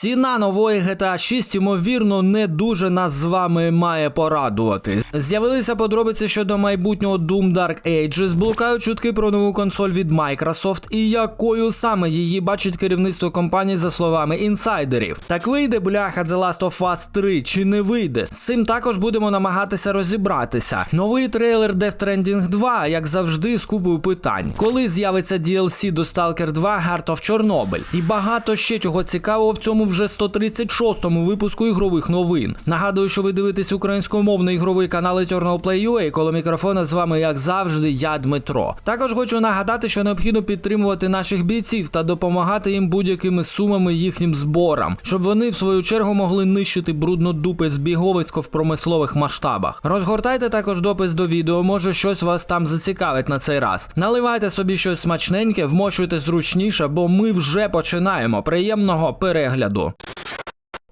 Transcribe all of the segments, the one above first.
Ціна нової GTA 6, ймовірно, не дуже нас з вами має порадувати. З'явилися подробиці щодо майбутнього Doom Dark Ages, блукають чутки про нову консоль від Microsoft і якою саме її бачить керівництво компанії за словами інсайдерів. Так вийде бляха The Last of Us 3 чи не вийде? З цим також будемо намагатися розібратися. Новий трейлер Death Stranding 2, як завжди, з купою питань. Коли з'явиться DLC до Stalker 2 Heart of Chernobyl? І багато ще чого цікавого в цьому вже 136-му випуску ігрових новин. Нагадую, що ви дивитесь українськомовний ігровий канал Eternal. Коло мікрофона з вами, як завжди, я Дмитро. Також хочу нагадати, що необхідно підтримувати наших бійців та допомагати їм будь-якими сумами їхнім зборам, щоб вони в свою чергу могли нищити бруднодупи збіговицько в промислових масштабах. Розгортайте також допис до відео, може щось вас там зацікавить на цей раз. Наливайте собі щось смачненьке, вмощуйте зручніше, бо ми вже починаємо. Приємного перегляду. году.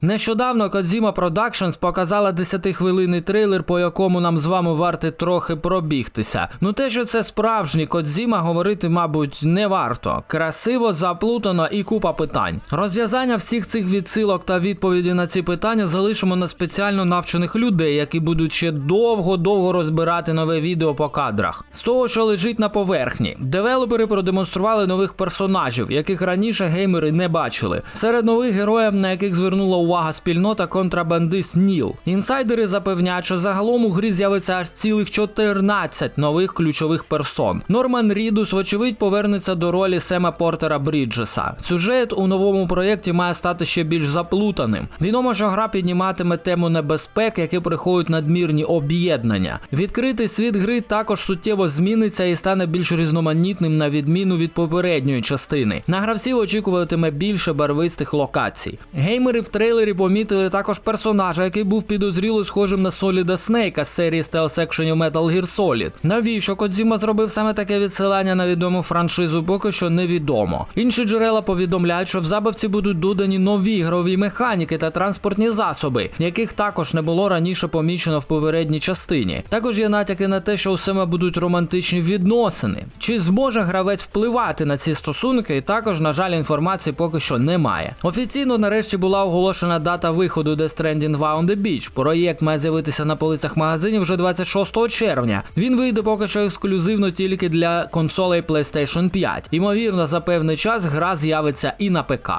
Нещодавно Kojima Productions показала 10-хвилинний трейлер, по якому нам з вами варто трохи пробігтися. Ну те, що це справжній Kojima, говорити, мабуть, не варто. Красиво, заплутано і купа питань. Розв'язання всіх цих відсилок та відповіді на ці питання залишимо на спеціально навчених людей, які будуть ще довго-довго розбирати нове відео по кадрах. З того, що лежить на поверхні, девелопери продемонстрували нових персонажів, яких раніше геймери не бачили. Серед нових героїв, на яких звернула увага спільнота контрабандист Ніл. Інсайдери запевняють, що загалом у грі з'явиться аж цілих 14 нових ключових персон. Норман Рідус, вочевидь, повернеться до ролі Сема Портера Бріджеса. Сюжет у новому проєкті має стати ще більш заплутаним. Відомо, що гра підніматиме тему небезпек, які приходять надмірні об'єднання. Відкритий світ гри також суттєво зміниться і стане більш різноманітним на відміну від попередньої частини. На гравців очікуватиме більше барвистих локацій. Геймери в трейлері помітили також персонажа, який був підозріло схожим на Соліда Снейка з серії стелс екшенів Metal Gear Solid. Навіщо Кодзіма зробив саме таке відсилання на відому франшизу, поки що невідомо. Інші джерела повідомляють, що в забавці будуть додані нові ігрові механіки та транспортні засоби, яких також не було раніше помічено в попередній частині. Також є натяки на те, що у Сема будуть романтичні відносини. Чи зможе гравець впливати на ці стосунки? Також, на жаль, інформації поки що немає. Офіційно нарешті була оголошена дата виходу Death Stranding 2 on the Beach. Проєкт має з'явитися на полицях магазинів вже 26 червня. Він вийде поки що ексклюзивно тільки для консолей PlayStation 5. Ймовірно, за певний час гра з'явиться і на ПК.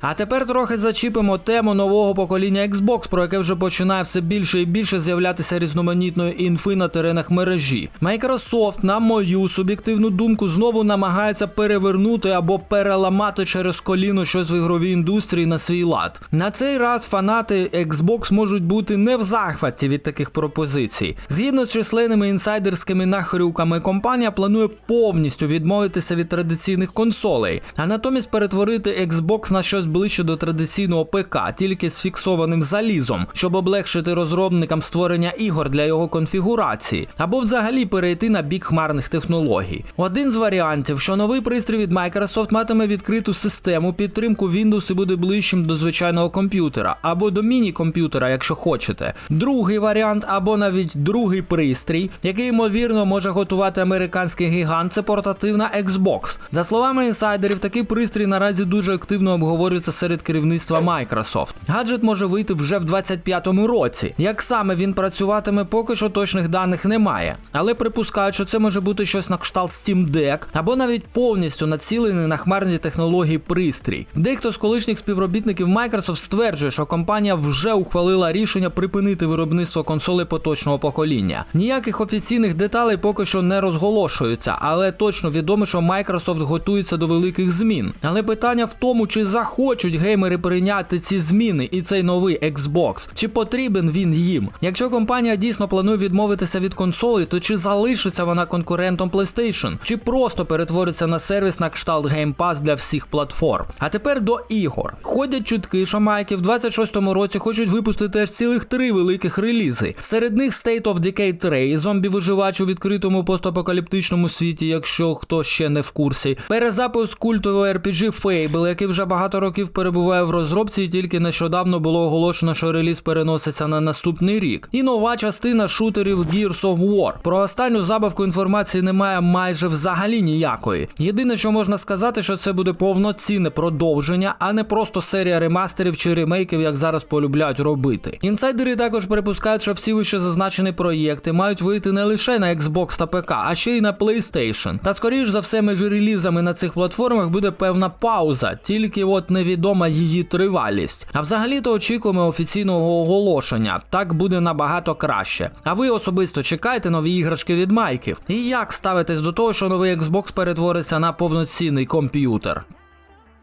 А тепер трохи зачіпимо тему нового покоління Xbox, про яке вже починає все більше і більше з'являтися різноманітної інфи на теренах мережі. Microsoft, на мою суб'єктивну думку, знову намагається перевернути або переламати через коліно щось в ігровій індустрії на свій лад. На цей раз фанати Xbox можуть бути не в захваті від таких пропозицій. Згідно з численними інсайдерськими нахрюками, компанія планує повністю відмовитися від традиційних консолей, а натомість перетворити Xbox на щось ближче до традиційного ПК, тільки з фіксованим залізом, щоб облегшити розробникам створення ігор для його конфігурації, або взагалі перейти на бік хмарних технологій. Один з варіантів, що новий пристрій від Microsoft матиме відкриту систему, підтримку Windows і буде ближчим до звичайного комп'ютера, або до міні-комп'ютера, якщо хочете. Другий варіант, або навіть другий пристрій, який ймовірно може готувати американський гігант, це портативна Xbox. За словами інсайдерів, такий пристрій наразі дуже активно обговорюється серед керівництва Microsoft. Гаджет може вийти вже в 25-му році. Як саме він працюватиме, поки що точних даних немає. Але припускають, що це може бути щось на кшталт Steam Deck, або навіть повністю націлений на хмарні технології пристрій. Дехто з колишніх співробітників Microsoft стверджує, що компанія вже ухвалила рішення припинити виробництво консолей поточного покоління. Ніяких офіційних деталей поки що не розголошуються, але точно відомо, що Microsoft готується до великих змін. Але питання в тому, чи захочуть геймери прийняти ці зміни і цей новий Xbox, чи потрібен він їм. Якщо компанія дійсно планує відмовитися від консолей, то чи залишиться вона конкурентом PlayStation, чи просто перетвориться на сервіс на кшталт Game Pass для всіх платформ. А тепер до ігор. Ходять чутки, що майки в 26-му році хочуть випустити аж цілих три великих релізи. Серед них State of Decay 3, зомбі виживач у відкритому постапокаліптичному світі, якщо хто ще не в курсі. Перезапуск культового RPG Fable, який вже багато років років перебуває в розробці, і тільки нещодавно було оголошено, що реліз переноситься на наступний рік. І нова частина шутерів Gears of War. Про останню забавку інформації немає майже взагалі ніякої. Єдине, що можна сказати, що це буде повноцінне продовження, а не просто серія ремастерів чи ремейків, як зараз полюбляють робити. Інсайдери також припускають, що всі вище зазначені проєкти мають вийти не лише на Xbox та ПК, а ще й на PlayStation. Та скоріш за все, між релізами на цих платформах буде певна пауза, тільки от невідома її тривалість. А взагалі-то очікуємо офіційного оголошення. Так буде набагато краще. А ви особисто чекаєте нові іграшки від майків? І як ставитесь до того, що новий Xbox перетвориться на повноцінний комп'ютер?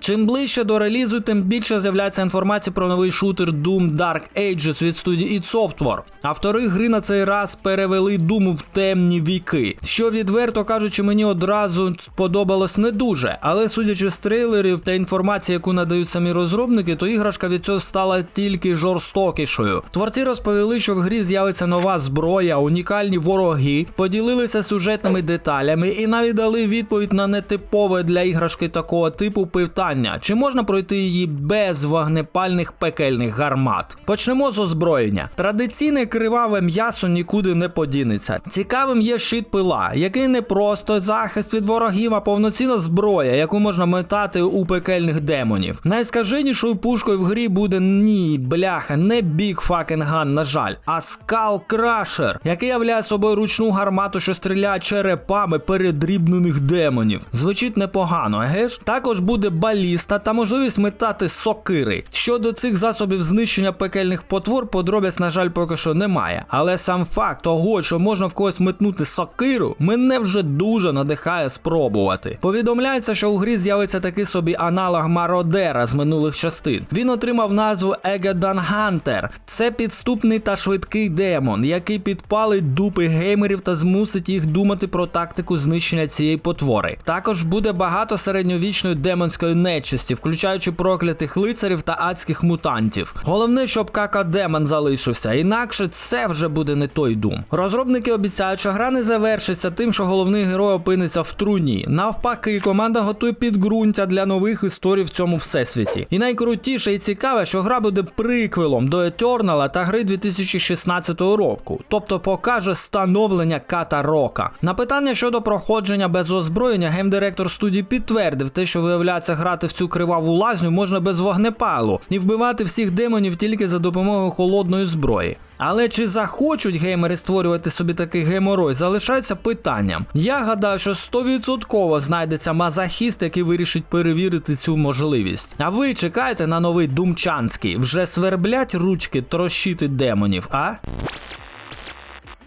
Чим ближче до релізу, тим більше з'являється інформація про новий шутер Doom Dark Ages від студії id Software. Автори гри на цей раз перевели Doom в темні віки. Що відверто кажучи, мені одразу сподобалось не дуже, але судячи з трейлерів та інформації, яку надають самі розробники, то іграшка від цього стала тільки жорстокішою. Творці розповіли, що в грі з'явиться нова зброя, унікальні вороги, поділилися сюжетними деталями і навіть дали відповідь на нетипове для іграшки такого типу питання, чи можна пройти її без вогнепальних пекельних гармат. Почнемо з озброєння. Традиційне криваве м'ясо нікуди не подінеться. Цікавим є щит пила, який не просто захист від ворогів, а повноцінна зброя, яку можна метати у пекельних демонів. Найскаженішою пушкою в грі буде ні, бляха, не Fucking Gun, на жаль, а Skull Crusher, який являє собою ручну гармату, що стріляє черепами передрібнених демонів. Звучить непогано, еге ж? Також буде баліста та можливість метати сокири. Щодо цих засобів знищення пекельних потвор, подробиць, на жаль, поки що немає. Але сам факт того, що можна в когось метнути сокиру, мене вже дуже надихає спробувати. Повідомляється, що у грі з'явиться такий собі аналог Мародера з минулих частин. Він отримав назву Егедан Хантер. Це підступний та швидкий демон, який підпалить дупи геймерів та змусить їх думати про тактику знищення цієї потвори. Також буде багато середньовічної демонської нечисті, включаючи проклятих лицарів та адських мутантів. Головне, щоб кака демон залишився, інакше це вже буде не той дум. Розробники обіцяють, що гра не завершиться тим, що головний герой опиниться в труні. Навпаки, команда готує підґрунтя для нових історій в цьому всесвіті. І найкрутіше і цікаве, що гра буде приквелом до Eternal та гри 2016 року, тобто покаже становлення Ката Рока. На питання щодо проходження без озброєння, геймдиректор студії підтвердив те, що виявляється грати в цю криваву лазню можна без вогнепалу і вбивати всіх демонів тільки за допомогою холодної зброї. Але чи захочуть геймери створювати собі такий геморой, залишається питанням. Я гадаю, що 100% знайдеться мазахіст, який вирішить перевірити цю можливість. А ви чекаєте на новий Думчанський? Вже сверблять ручки трощити демонів, а?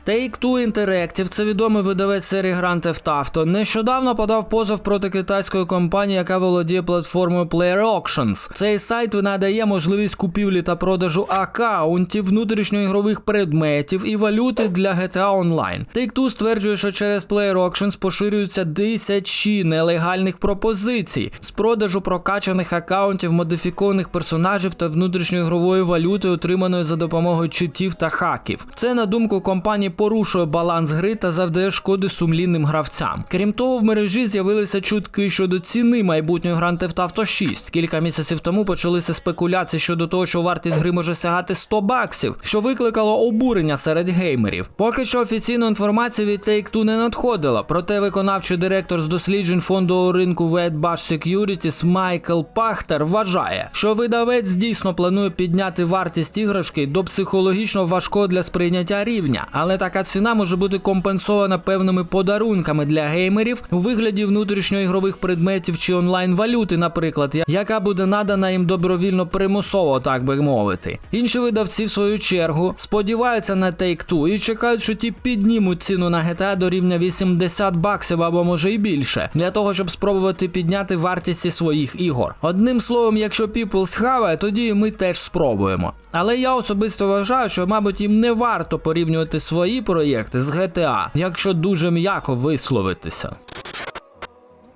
Take-Two Interactive, це відомий видавець серії Grand Theft Auto, нещодавно подав позов проти китайської компанії, яка володіє платформою Player Auctions. Цей сайт надає можливість купівлі та продажу аккаунтів, внутрішньоігрових предметів і валюти для GTA Online. Take-Two стверджує, що через Player Auctions поширюються тисячі нелегальних пропозицій з продажу прокачаних аккаунтів, модифікованих персонажів та внутрішньоігрової валюти, отриманої за допомогою читів та хаків. Це на думку компанії порушує баланс гри та завдає шкоди сумлінним гравцям. Крім того, в мережі з'явилися чутки щодо ціни майбутньої Grand Theft Auto 6. Кілька місяців тому почалися спекуляції щодо того, що вартість гри може сягати 100 баксів, що викликало обурення серед геймерів. Поки що офіційної інформації від Take-Two не надходила, проте виконавчий директор з досліджень фондового ринку Wedbush Securities Майкл Пахтер вважає, що видавець дійсно планує підняти вартість іграшки до психологічно важкого для сприйняття рівня, але така ціна може бути компенсована певними подарунками для геймерів у вигляді внутрішньоігрових предметів чи онлайн-валюти, наприклад, яка буде надана їм добровільно примусово, так би мовити. Інші видавці, в свою чергу, сподіваються на Take-Two і чекають, що ті піднімуть ціну на GTA до рівня 80 баксів або може й більше, для того, щоб спробувати підняти вартість своїх ігор. Одним словом, якщо People схаває, тоді ми теж спробуємо. Але я особисто вважаю, що, мабуть, їм не варто порівнювати свої проєкти з GTA, якщо дуже м'яко висловитися.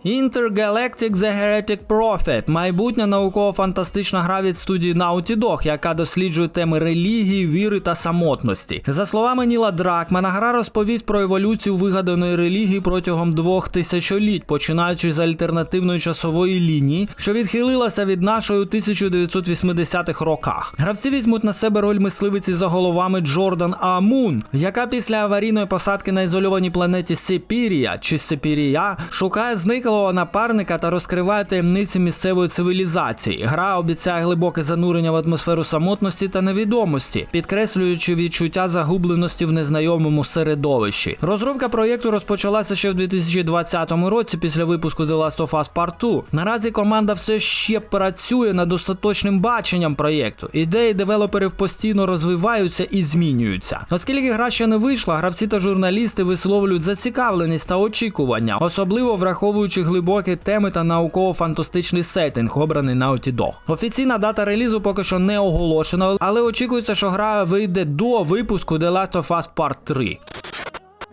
Intergalactic The Heretic Prophet – майбутня науково-фантастична гра від студії Naughty Dog, яка досліджує теми релігії, віри та самотності. За словами Ніла Дракмана, гра розповість про еволюцію вигаданої релігії протягом двох тисячоліть, починаючи з альтернативної часової лінії, що відхилилася від нашої у 1980-х роках. Гравці візьмуть на себе роль мисливиці за головами Джордан Амун, яка після аварійної посадки на ізольованій планеті Сепірія чи Сепірія шукає зниклого напарника та розкриває таємниці місцевої цивілізації. Гра обіцяє глибоке занурення в атмосферу самотності та невідомості, підкреслюючи відчуття загубленості в незнайомому середовищі. Розробка проєкту розпочалася ще в 2020 році після випуску The Last of Us Part 2. Наразі команда все ще працює над остаточним баченням проєкту. Ідеї девелоперів постійно розвиваються і змінюються. Оскільки гра ще не вийшла, гравці та журналісти висловлюють зацікавленість та очікування, особливо враховуючи глибокі теми та науково-фантастичний сеттинг, обраний Naughty Dog. Офіційна дата релізу поки що не оголошена, але очікується, що гра вийде до випуску The Last of Us Part 3.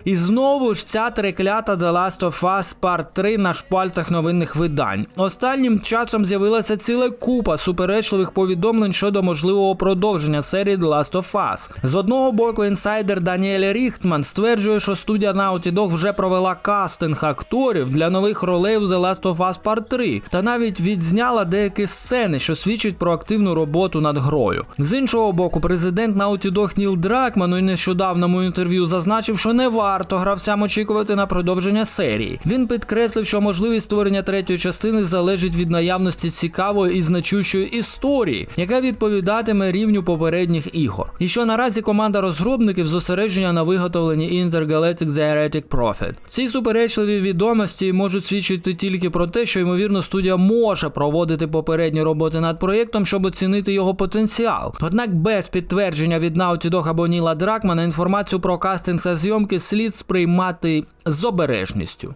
І знову ж ця треклята The Last of Us Part 3 на шпальтах новинних видань. Останнім часом з'явилася ціла купа суперечливих повідомлень щодо можливого продовження серії The Last of Us. З одного боку, інсайдер Даніель Ріхтман стверджує, що студія Naughty Dog вже провела кастинг акторів для нових ролей в The Last of Us Part 3, та навіть відзняла деякі сцени, що свідчать про активну роботу над грою. З іншого боку, президент Naughty Dog Ніл Дракман у нещодавному інтерв'ю зазначив, що не варто гравцям очікувати на продовження серії. Він підкреслив, що можливість створення третьої частини залежить від наявності цікавої і значущої історії, яка відповідатиме рівню попередніх ігор. І що наразі команда розробників зосередження на виготовленні Intergalactic The Heretic Prophet. Ці суперечливі відомості можуть свідчити тільки про те, що ймовірно студія може проводити попередні роботи над проєктом, щоб оцінити його потенціал. Однак без підтвердження від Naughty Dog або Ніла Дракмана інформацію про кастинг та зйомки слід сприймати з обережністю.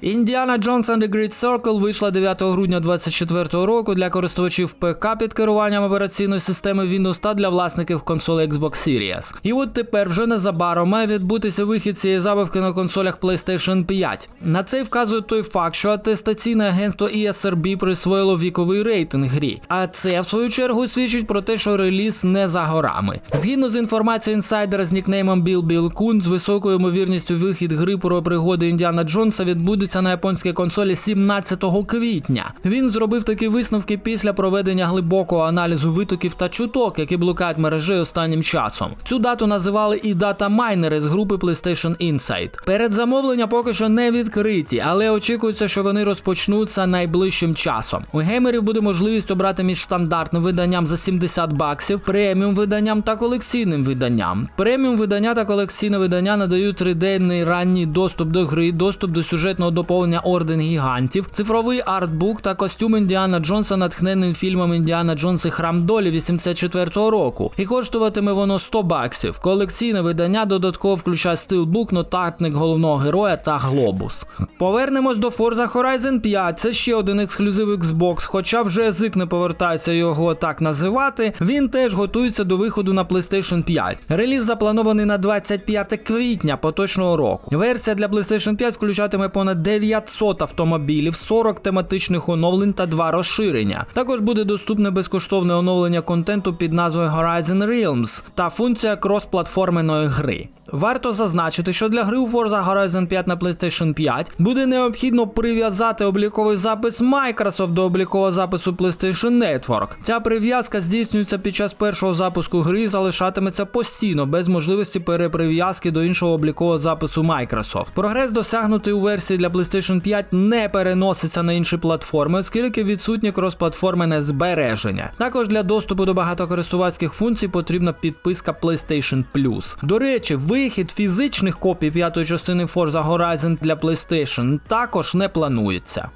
Індіана Джонс and the Great Circle вийшла 9 грудня 2024 року для користувачів ПК під керуванням операційної системи Windows та для власників консолей Xbox Series. І от тепер вже незабаром має відбутися вихід цієї забавки на консолях PlayStation 5. На це вказує той факт, що атестаційне агентство ESRB присвоїло віковий рейтинг грі. А це в свою чергу свідчить про те, що реліз не за горами. Згідно з інформацією інсайдера з нікнеймом Біл Біл Кун, з високою ймовірністю вихід гри про пригоди Індіана Джонса відбудеться на японській консолі 17 квітня. Він зробив такі висновки після проведення глибокого аналізу витоків та чуток, які блукають мережею останнім часом. Цю дату називали і дата майнери з групи PlayStation Insight. Передзамовлення поки що не відкриті, але очікується, що вони розпочнуться найближчим часом. У геймерів буде можливість обрати між стандартним виданням за 70 баксів, преміум виданням та колекційним виданням. Преміум видання та колекційне видання надають триденний ранній доступ до гри, доступ до сюжетного доповнення Орден Гігантів, цифровий артбук та костюм Індіана Джонса, натхненим фільмом Індіана Джонс і Храм Долі 84-го року. І коштуватиме воно 100 баксів. Колекційне видання додатково включає стилбук, нотатник головного героя та глобус. Повернемось до Forza Horizon 5. Це ще один ексклюзив Xbox, хоча вже язик не повертається його так називати. Він теж готується до виходу на PlayStation 5. Реліз запланований на 25 квітня поточного року. Версія для PlayStation 5 включатиме понад 900 автомобілів, 40 тематичних оновлень та два розширення. Також буде доступне безкоштовне оновлення контенту під назвою Horizon Realms та функція кросплатформеної гри. Варто зазначити, що для гри у Forza Horizon 5 на PlayStation 5 буде необхідно прив'язати обліковий запис Microsoft до облікового запису PlayStation Network. Ця прив'язка здійснюється під час першого запуску гри і залишатиметься постійно, без можливості переприв'язки до іншого облікового запису Microsoft. Прогрес досягнутий у версії для PlayStation 5 не переноситься на інші платформи, оскільки відсутнє кросплатформене збереження. Також для доступу до багатокористувацьких функцій потрібна підписка PlayStation Plus. До речі, вихід фізичних копій п'ятої частини Forza Horizon для PlayStation також не планується.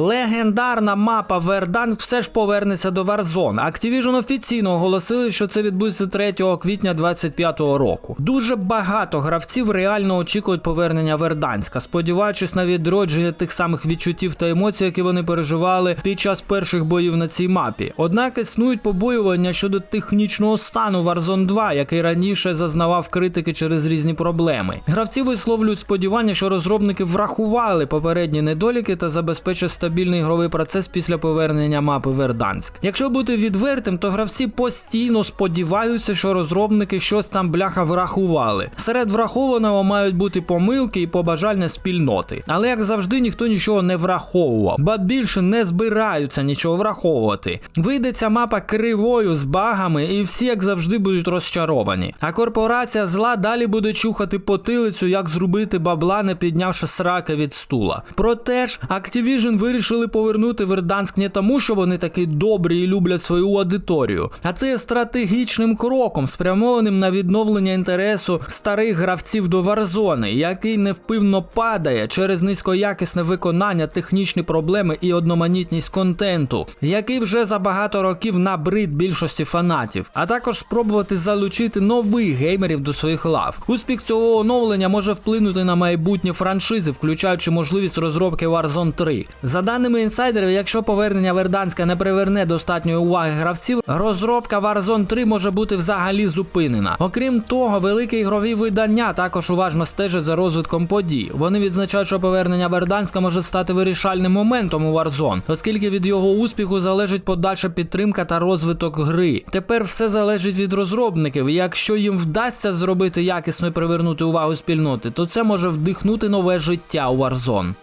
Легендарна мапа Верданг все ж повернеться до Warzone. Activision офіційно оголосили, що це відбудеться 3 квітня 2025 року. Дуже багато гравців реально очікують повернення Верданська, сподіваючись на відродження тих самих відчуттів та емоцій, які вони переживали під час перших боїв на цій мапі. Однак існують побоювання щодо технічного стану Warzone 2, який раніше зазнавав критики через різні проблеми. Гравці висловлюють сподівання, що розробники врахували попередні недоліки та забезпечать стабільний ігровий процес після повернення мапи Верданськ. Якщо бути відвертим, то гравці постійно сподіваються, що розробники щось там бляха врахували. Серед врахованого мають бути помилки і побажання спільноти. Але як завжди, ніхто нічого не враховував, ба більше не збираються нічого враховувати. Вийде ця мапа кривою з багами, і всі, як завжди, будуть розчаровані. А корпорація зла далі буде чухати потилицю, як зробити бабла, не піднявши сраки від стула. Проте ж Activision вирішили повернути Верданськ не тому, що вони такі добрі і люблять свою аудиторію, а це є стратегічним кроком, спрямованим на відновлення інтересу старих гравців до Warzone, який невпивно падає через низькоякісне виконання, технічні проблеми і одноманітність контенту, який вже за багато років набрид більшості фанатів, а також спробувати залучити нових геймерів до своїх лав. Успіх цього оновлення може вплинути на майбутні франшизи, включаючи можливість розробки Warzone 3. За даними інсайдерів, якщо повернення Верданська не приверне достатньої уваги гравців, розробка Warzone 3 може бути взагалі зупинена. Окрім того, великі ігрові видання також уважно стежать за розвитком подій. Вони відзначають, що повернення Верданська може стати вирішальним моментом у Warzone, оскільки від його успіху залежить подальша підтримка та розвиток гри. Тепер все залежить від розробників. і Якщо їм вдасться зробити якісно і привернути увагу спільноти, то це може вдихнути нове життя у Warzone.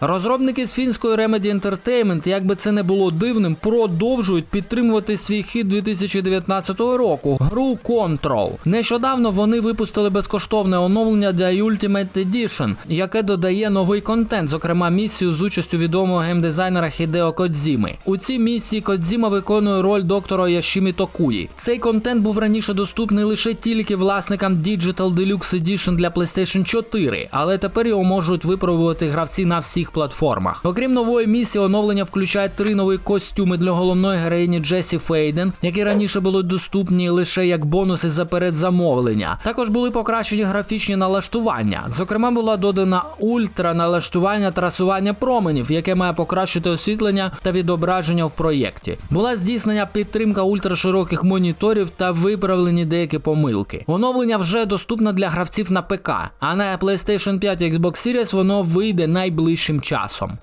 Розробники з фінської Remedy Entertainment, як би це не було дивним, продовжують підтримувати свій хід 2019 року гру Control. Нещодавно вони випустили безкоштовне оновлення для Ultimate Edition, яке додає новий контент, зокрема місію з участю відомого геймдизайнера Хідео Кодзіми. У цій місії Кодзіма виконує роль доктора Яшімі Токуї. Цей контент був раніше доступний лише тільки власникам Digital Deluxe Edition для PlayStation 4, але тепер його можуть випробувати гравці на всіх платформах. Окрім нової місії, оновлення включає три нові костюми для головної героїні Джесі Фейден, які раніше були доступні лише як бонуси за передзамовлення. Також були покращені графічні налаштування. Зокрема, була додана ультра налаштування трасування променів, яке має покращити освітлення та відображення в проєкті. Була здійснена підтримка ультрашироких моніторів та виправлені деякі помилки. Оновлення вже доступне для гравців на ПК, а на PlayStation 5 і Xbox Series воно вийде найближчим часом.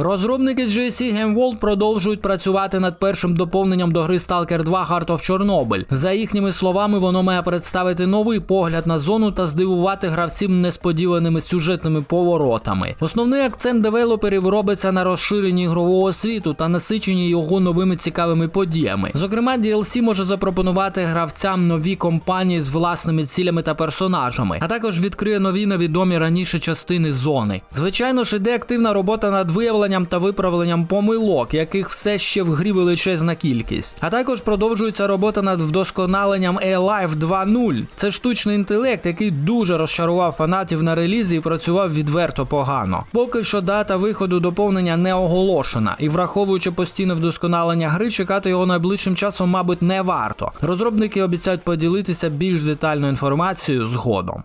Розробники з GSC Game World продовжують працювати над першим доповненням до гри Stalker 2 Heart of Chernobyl. За їхніми словами, воно має представити новий погляд на зону та здивувати гравців несподіваними сюжетними поворотами. Основний акцент девелоперів робиться на розширенні ігрового світу та насиченні його новими цікавими подіями. Зокрема, DLC може запропонувати гравцям нові компанії з власними цілями та персонажами, а також відкриє нові невідомі раніше частини зони. Звичайно ж, іде активна робота над виявленням та виправленням помилок, яких все ще в грі величезна кількість. А також продовжується робота над вдосконаленням A-Live 2.0. Це штучний інтелект, який дуже розчарував фанатів на релізі і працював відверто погано. Поки що дата виходу доповнення не оголошена, і враховуючи постійне вдосконалення гри, чекати його найближчим часом, мабуть, не варто. Розробники обіцяють поділитися більш детальною інформацією згодом.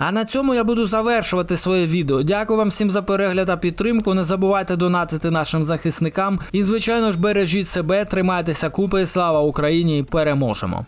А на цьому я буду завершувати своє відео. Дякую вам всім за перегляд та підтримку. Не забувайте донатити нашим захисникам. І, звичайно ж, бережіть себе, тримайтеся купи. Слава Україні переможемо!